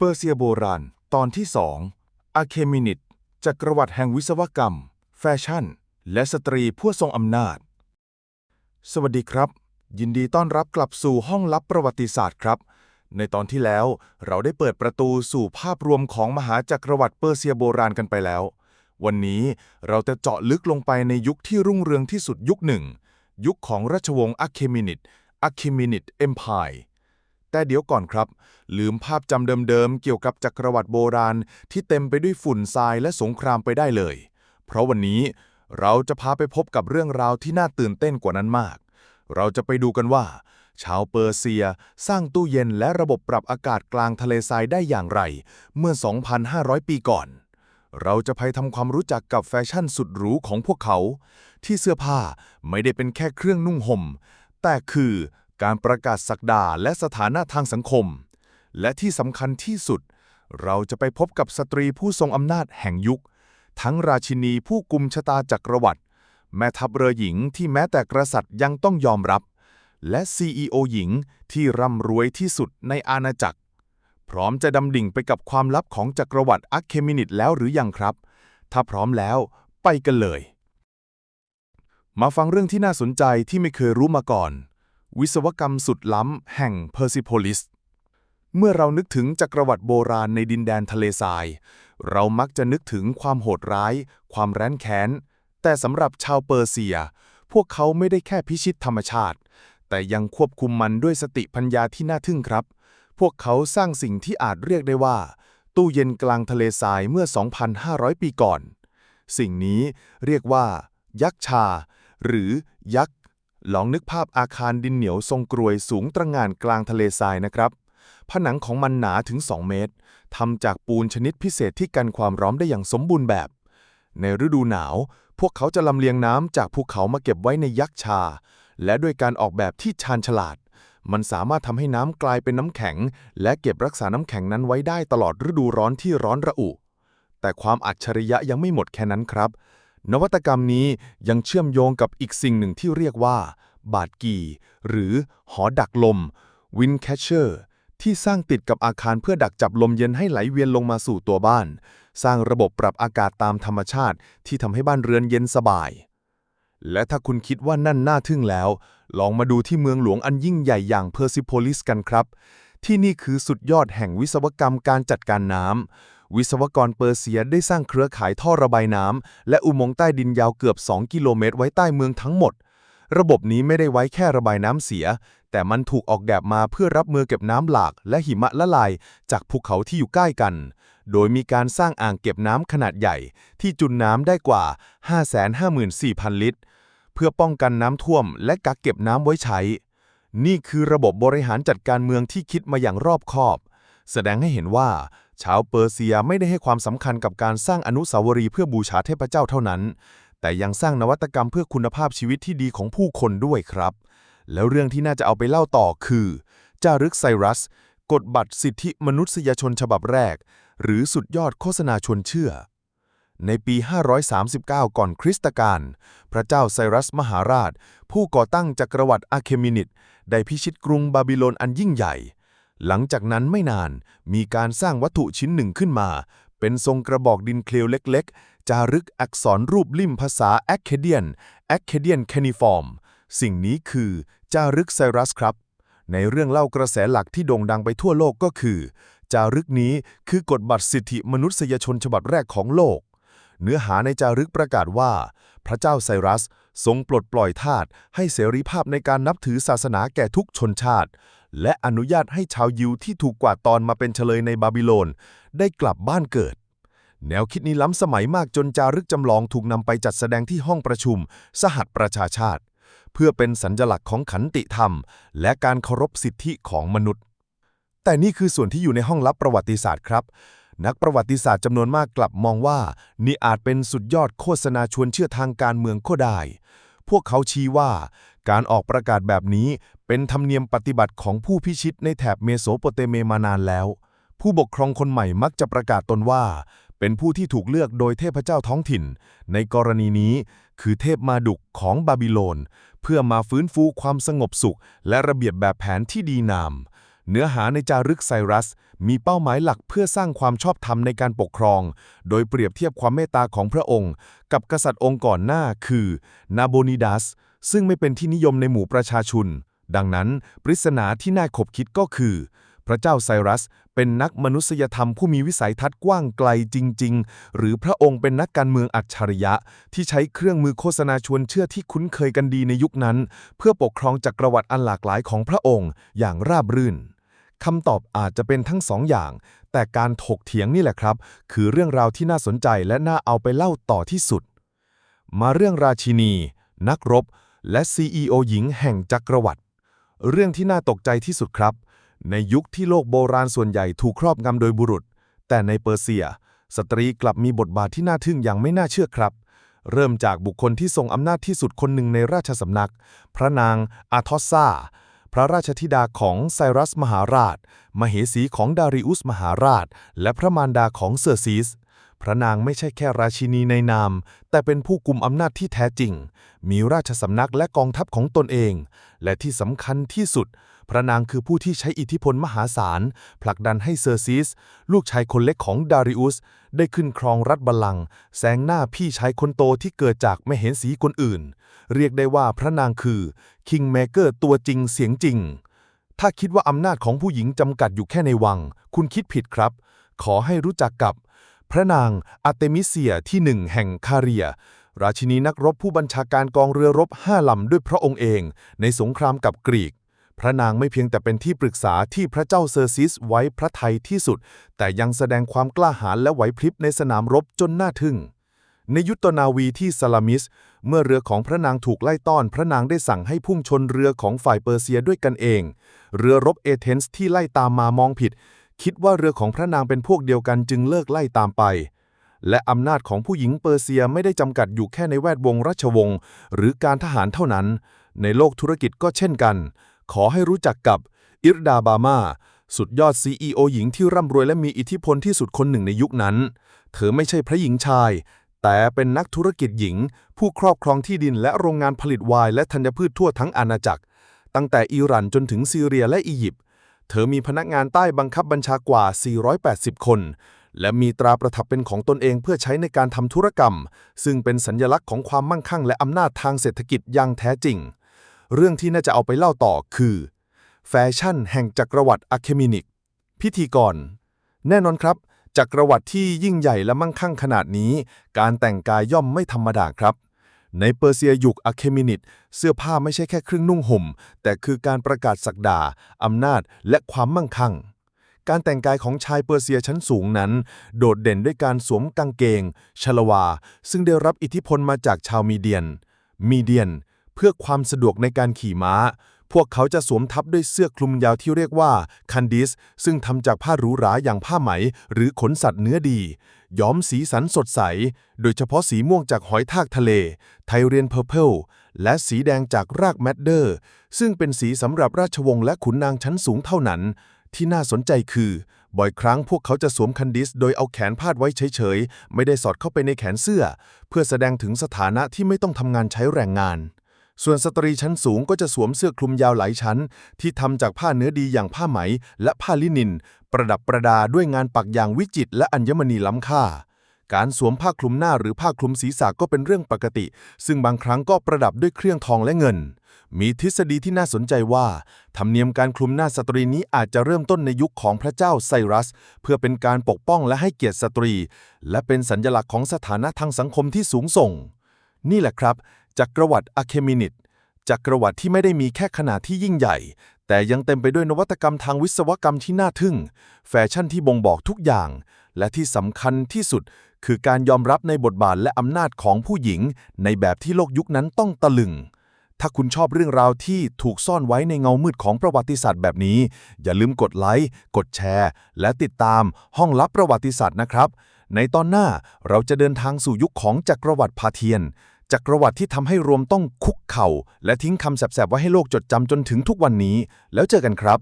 เปอร์เซียโบราณ ตอนที่สองอะเคมินิตจักรวรรดิแห่งวิศวกรรม แฟชั่น และสตรีผู้ทรงอำนาจ สวัสดีครับ ยินดีต้อนรับกลับสู่ห้องลับประวัติศาสตร์ครับ ในตอนที่แล้วเราได้เปิดประตูสู่ภาพรวมของมหาจักรวรรดิเปอร์เซียโบราณกันไปแล้ว วันนี้เราจะเจาะลึกลงไปในยุคที่รุ่งเรืองที่สุดยุคหนึ่ง ยุคของราชวงศ์อะเคมินิตอะเคมินิตเอ็มพาย แต่เดี๋ยวก่อนครับ ลืมภาพจำเดิมๆ เกี่ยวกับจักรวรรดิโบราณ ที่เต็มไปด้วยฝุ่นทรายและสงครามไปได้เลย เพราะวันนี้เราจะพาไปพบกับเรื่องราวที่น่าตื่นเต้นกว่านั้นมาก เราจะไปดูกันว่า ชาวเปอร์เซียสร้างตู้เย็นและระบบปรับอากาศกลางทะเลทรายได้อย่างไร เมื่อ 2,500 ปีก่อน เราจะไปทำความรู้จักกับแฟชั่นสุดหรูของพวกเขา ที่เสื้อผ้าไม่ได้เป็นแค่เครื่องนุ่งห่มแต่คือ การประกาศศักดาและสถานะทางสังคม และที่สำคัญที่สุด เราจะไปพบกับสตรีผู้ทรงอำนาจแห่งยุค ทั้งราชินีผู้กุมชะตาจักรวรรดิแม่ทัพเรือหญิงที่แม้แต่กษัตริย์ยังต้องยอมรับ และ CEO หญิงที่ร่ำรวยที่สุดในอาณาจักร พร้อมจะดำดิ่งไปกับความลับของจักรวรรดิอัคเคมินิตแล้วหรือยังครับ ถ้าพร้อมแล้วไปกันเลย มาฟังเรื่องที่น่าสนใจที่ไม่เคยรู้มาก่อน วิศวกรรมสุดล้ำแห่งเพอร์ซิโพลิส เมื่อเรานึกถึงจักรวรรดิโบราณในดินแดนทะเลทราย เรามักจะนึกถึงความโหดร้าย ความแร้นแค้น แต่สำหรับชาวเปอร์เซีย พวกเขาไม่ได้แค่พิชิตธรรมชาติ แต่ยังควบคุมมันด้วยสติปัญญาที่น่าทึ่งครับ พวกเขาสร้างสิ่งที่อาจเรียกได้ว่า ตู้เย็นกลางทะเลทรายเมื่อ 2,500 ปีก่อน สิ่งนี้เรียกว่า ยักษ์ชา หรือยักษ์ ลองนึกภาพอาคารดินเหนียวทรงกรวยสูงตระหง่านกลางทะเลทรายนะครับ ผนังของมันหนาถึง 2 เมตรทำจากปูนชนิดพิเศษที่กันความร้อนได้อย่างสมบูรณ์แบบ ในฤดูหนาว พวกเขาจะลำเลียงน้ำจากภูเขามาเก็บไว้ในยักษ์ชา และด้วยการออกแบบที่ชาญฉลาด มันสามารถทำให้น้ำกลายเป็นน้ำแข็ง และเก็บรักษาน้ำแข็งนั้นไว้ได้ตลอดฤดูร้อนที่ร้อนระอุ แต่ความอัจฉริยะยังไม่หมดแค่นั้นครับ นวัตกรรมนี้ยังเชื่อมโยงกับอีกสิ่งหนึ่งที่เรียกว่า บาดกี หรือหอดักลม Wind Catcher ที่สร้างติดกับอาคารเพื่อดักจับลมเย็นให้ไหลเวียนลงมาสู่ตัวบ้าน สร้างระบบปรับอากาศตามธรรมชาติ ที่ทำให้บ้านเรือนเย็นสบาย และถ้าคุณคิดว่านั่นน่าทึ่งแล้ว ลองมาดูที่เมืองหลวงอันยิ่งใหญ่อย่างเพอร์ซิโพลิสกันครับ ที่นี่คือสุดยอดแห่งวิศวกรรมการจัดการน้ำ วิศวกรเปอร์เซียได้สร้างเครือข่ายท่อระบายน้ำและอุโมงค์ใต้ดินยาวเกือบ 2 กิโลเมตร ไว้ใต้เมืองทั้งหมด ระบบนี้ไม่ได้ไว้แค่ระบายน้ำเสีย แต่มันถูกออกแบบมาเพื่อรับมือเก็บน้ำหลาก และหิมะละลาย จากภูเขาที่อยู่ใกล้กัน โดยมีการสร้างอ่างเก็บน้ำขนาดใหญ่ ที่จุนน้ำได้กว่า 554,000 ลิตร เพื่อป้องกันน้ำท่วม และกักเก็บน้ำไว้ใช้ นี่คือระบบบริหารจัดการเมืองที่คิดมาอย่างรอบคอบ แสดงให้เห็นว่า ชาวเปอร์เซียไม่ได้ให้ความสำคัญกับการสร้างอนุสาวรีย์เพื่อบูชาเทพเจ้าเท่านั้น แต่ยังสร้างนวัตกรรมเพื่อคุณภาพชีวิตที่ดีของผู้คนด้วยครับ แล้วเรื่องที่น่าจะเอาไปเล่าต่อคือ จารึกไซรัส กฎบัตรสิทธิมนุษยชนฉบับแรก หรือสุดยอดโฆษณาชวนเชื่อ ในปี 539 ก่อนคริสตกาลพระเจ้าไซรัสมหาราช ผู้ก่อตั้งจักรวรรดิอาเคมินิตได้พิชิตกรุงบาบิโลนอันยิ่งใหญ่ หลังจากนั้นไม่นานมีการสร้างวัตถุชิ้นหนึ่งขึ้นมา เป็นทรงกระบอกดินเคลวเล็กๆ จารึกอักษรรูปลิ่มภาษาแอคเคเดียนแอคเคเดียนแคนิฟอร์มสิ่งนี้คือจารึกไซรัสครับ ในเรื่องเล่ากระแสหลักที่โด่งดังไปทั่วโลกก็คือ จารึกนี้คือกฎบัตรสิทธิมนุษยชนฉบับแรกของโลก เนื้อหาในจารึกประกาศว่า พระเจ้าไซรัสทรงปลดปล่อยทาสให้เสรีภาพในการนับถือศาสนาแก่ทุกชนชาติ และอนุญาตให้ชาวยิวที่ถูกกวาดตอนมาเป็นเฉลยในบาบิโลน ได้กลับบ้านเกิด แนวคิดนี้ล้ำสมัยมากจนจารึกจำลองถูกนำไปจัดแสดงที่ห้องประชุม สหัสประชาชาติ เพื่อเป็นสัญลักษณ์ของขันติธรรม และการเคารพสิทธิของมนุษย์ แต่นี่คือส่วนที่อยู่ในห้องลับประวัติศาสตร์ครับ นักประวัติศาสตร์จำนวนมากกลับมองว่า นี่อาจเป็นสุดยอดโฆษณาชวนเชื่อทางการเมืองก็ได้ พวกเขาชี้ว่า การออกประกาศแบบนี้เป็นธรรมเนียมปฏิบัติของผู้พิชิตในแถบเมโสโปเตเมมานานแล้ว ผู้ปกครองคนใหม่มักจะประกาศตนว่า เป็นผู้ที่ถูกเลือกโดยเทพเจ้าท้องถิ่น ในกรณีนี้ คือเทพมาดุกของบาบิโลน เพื่อมาฟื้นฟูความสงบสุข และระเบียบแบบแผนที่ดีงาม เนื้อหาในจารึกไซรัส มีเป้าหมายหลักเพื่อสร้างความชอบธรรมในการปกครอง โดยเปรียบเทียบความเมตตาของพระองค์ กับกษัตริย์องค์ก่อนหน้าคือนาโบนิดัส ซึ่งไม่เป็นที่นิยมในหมู่ประชาชน ดังนั้นปริศนาที่น่าขบคิดก็คือ พระเจ้าไซรัส เป็นนักมนุษยธรรมผู้มีวิสัยทัศน์กว้างไกลจริง ๆ หรือพระองค์เป็นนักการเมืองอัจฉริยะ ที่ใช้เครื่องมือโฆษณาชวนเชื่อที่คุ้นเคยกันดีในยุคนั้น เพื่อปกครองจักรวรรดิอันหลากหลายของพระองค์อย่างราบรื่น คำตอบอาจจะเป็นทั้งสองอย่าง แต่การถกเถียงนี่แหละครับ คือเรื่องราวที่น่าสนใจและน่าเอาไปเล่าต่อที่สุด มาเรื่องราชินี นักรบ และ CEO หญิงแห่งจักรวรรดิเรื่องที่น่าตกใจที่สุดครับ ในยุคที่โลกโบราณส่วนใหญ่ถูกครอบงำโดยบุรุษ แต่ในเปอร์เซีย สตรีกลับมีบทบาทที่น่าทึ่งอย่างไม่น่าเชื่อครับ เริ่มจากบุคคลที่ทรงอำนาจที่สุดคนหนึ่งในราชสำนัก พระนางอาทอสซา พระราชธิดาของไซรัสมหาราช มเหสีของดาริอุสมหาราช และพระมารดาของเซอร์ซีส พระนางไม่ใช่แค่ราชินีในนาม แต่เป็นผู้กุมอำนาจที่แท้จริง มีราชสำนักและกองทัพของตนเอง และที่สำคัญที่สุด พระนางคือผู้ที่ใช้อิทธิพลมหาศาล ผลักดันให้เซอร์ซิส ลูกชายคนเล็กของดาริอุส ได้ขึ้นครองรัฐบัลลังก์แซงหน้าพี่ชายคนโตที่เกิดจากไม่เห็นสีคนอื่น เรียกได้ว่าพระนางคือคิงเมเกอร์ตัวจริงเสียงจริงถ้าคิดว่าอำนาจของผู้หญิงจำกัดอยู่แค่ในวัง คุณคิดผิดครับ ขอให้รู้จักกับ พระนางอาร์เตมิเซียที่หนึ่งแห่งคาเรีย ราชินีนักรบผู้บัญชาการกองเรือรบห้าลำด้วยพระองค์เอง ในสงครามกับกรีก พระนางไม่เพียงแต่เป็นที่ปรึกษาที่พระเจ้าเซอร์ซิสไว้พระทัยที่สุด แต่ยังแสดงความกล้าหาญและไหวพริบในสนามรบจนน่าทึ่งในยุทธนาวีที่ซาลามิส เมื่อเรือของพระนางถูกไล่ต้อน พระนางได้สั่งให้พุ่งชนเรือของฝ่ายเปอร์เซียด้วยกันเอง เรือรบเอเธนส์ที่ไล่ตามมามองผิด คิดว่าเรือของพระนางเป็นพวกเดียวกันจึงเลิกไล่ตามไป และอำนาจของผู้หญิงเปอร์เซียไม่ได้จำกัดอยู่แค่ในแวดวงราชวงศ์หรือการทหารเท่านั้น ในโลกธุรกิจก็เช่นกัน ขอให้รู้จักกับอิรดาบามาสุดยอด CEO หญิงที่ร่ำรวยและมีอิทธิพลที่สุดคนหนึ่งในยุคนั้น เธอไม่ใช่พระหญิงชาย แต่เป็นนักธุรกิจหญิง ผู้ครอบครองที่ดินและโรงงานผลิตไวน์และธัญพืชทั่วทั้งอาณาจักร ตั้งแต่อิหร่านจนถึงซีเรียและอียิปต์ เธอมีพนักงานใต้บังคับบัญชากว่า 480 คน และมีตราประทับเป็นของตนเองเพื่อใช้ในการทำธุรกรรม ซึ่งเป็นสัญญลักษณ์ของความมั่งคั่งและอำนาจทางเศรษฐกิจอย่างแท้จริง เรื่องที่น่าจะเอาไปเล่าต่อคือ แฟชั่นแห่งจักรวรรดิอะเคมินิก พิธีกร แน่นอนครับ จักรวรรดิที่ยิ่งใหญ่และมั่งคั่งขนาดนี้ การแต่งกายย่อมไม่ธรรมดาครับ ในเปอร์เซียยุคอะเคมินิตเสื้อผ้าไม่ใช่แค่เครื่องนุ่งห่ม แต่คือการประกาศศักดา อำนาจและความมั่งคั่ง การแต่งกายของชายเปอร์เซียชั้นสูงนั้น โดดเด่นด้วยการสวมกางเกง ชลวา ซึ่งได้รับอิทธิพลมาจากชาวมีเดียน มีเดียน เพื่อความสะดวกในการขี่ม้า พวกเขาจะสวมทับด้วยเสื้อคลุมยาวที่เรียกว่าคันดิสซึ่งทำจากผ้าหรูหราอย่างผ้าไหม หรือขนสัตว์เนื้อดี ย้อมสีสันสดใส โดยเฉพาะสีม่วงจากหอยทากทะเล ไทเรียนเพอร์เพลและสีแดงจากรากแมดเดอร์ ซึ่งเป็นสีสำหรับราชวงศ์และขุนนางชั้นสูงเท่านั้น ที่น่าสนใจคือ บ่อยครั้งพวกเขาจะสวมคันดิส โดยเอาแขนพาดไว้เฉยๆ ไม่ได้สอดเข้าไปในแขนเสื้อ เพื่อแสดงถึงสถานะที่ไม่ต้องทำงานใช้แรงงานส่วนสตรีชั้นสูงก็จะสวมเสื้อคลุมยาวหลายชั้น ที่ทำจากผ้าเนื้อดีอย่างผ้าไหมและผ้าลินิน ประดับประดาด้วยงานปักอย่างวิจิตรและอัญมณีล้ำค่า การสวมผ้าคลุมหน้าหรือผ้าคลุมศีรษะก็เป็นเรื่องปกติ ซึ่งบางครั้งก็ประดับด้วยเครื่องทองและเงิน มีทฤษฎีที่น่าสนใจว่า ธรรมเนียมการคลุมหน้าสตรีนี้อาจจะเริ่มต้นในยุคของพระเจ้าไซรัส เพื่อเป็นการปกป้องและให้เกียรติสตรี และเป็นสัญลักษณ์ของสถานะทางสังคมที่สูงส่ง นี่แหละครับจักรวรรดิอะเคมินิตจักรวรรดิที่ไม่ได้มีแค่ขนาดที่ยิ่งใหญ่ แต่ยังเต็มไปด้วยนวัตกรรมทางวิศวกรรมที่น่าทึ่ง แฟชั่นที่บ่งบอกทุกอย่าง และที่สำคัญที่สุด คือการยอมรับในบทบาทและอำนาจของผู้หญิง ในแบบที่โลกยุคนั้นต้องตะลึง ถ้าคุณชอบเรื่องราวที่ถูกซ่อนไว้ในเงามืดของประวัติศาสตร์แบบนี้ อย่าลืมกดไลค์ กดแชร์ และติดตามห้องลับประวัติศาสตร์นะครับ ในตอนหน้าเราจะเดินทางสู่ยุคของจักรวรรดิพาเทียน จักรวรรดิที่ทำให้รวมต้องคุกเข่า และทิ้งคำแสบๆไว้ให้โลกจดจำจนถึงทุกวันนี้ แล้วเจอกันครับ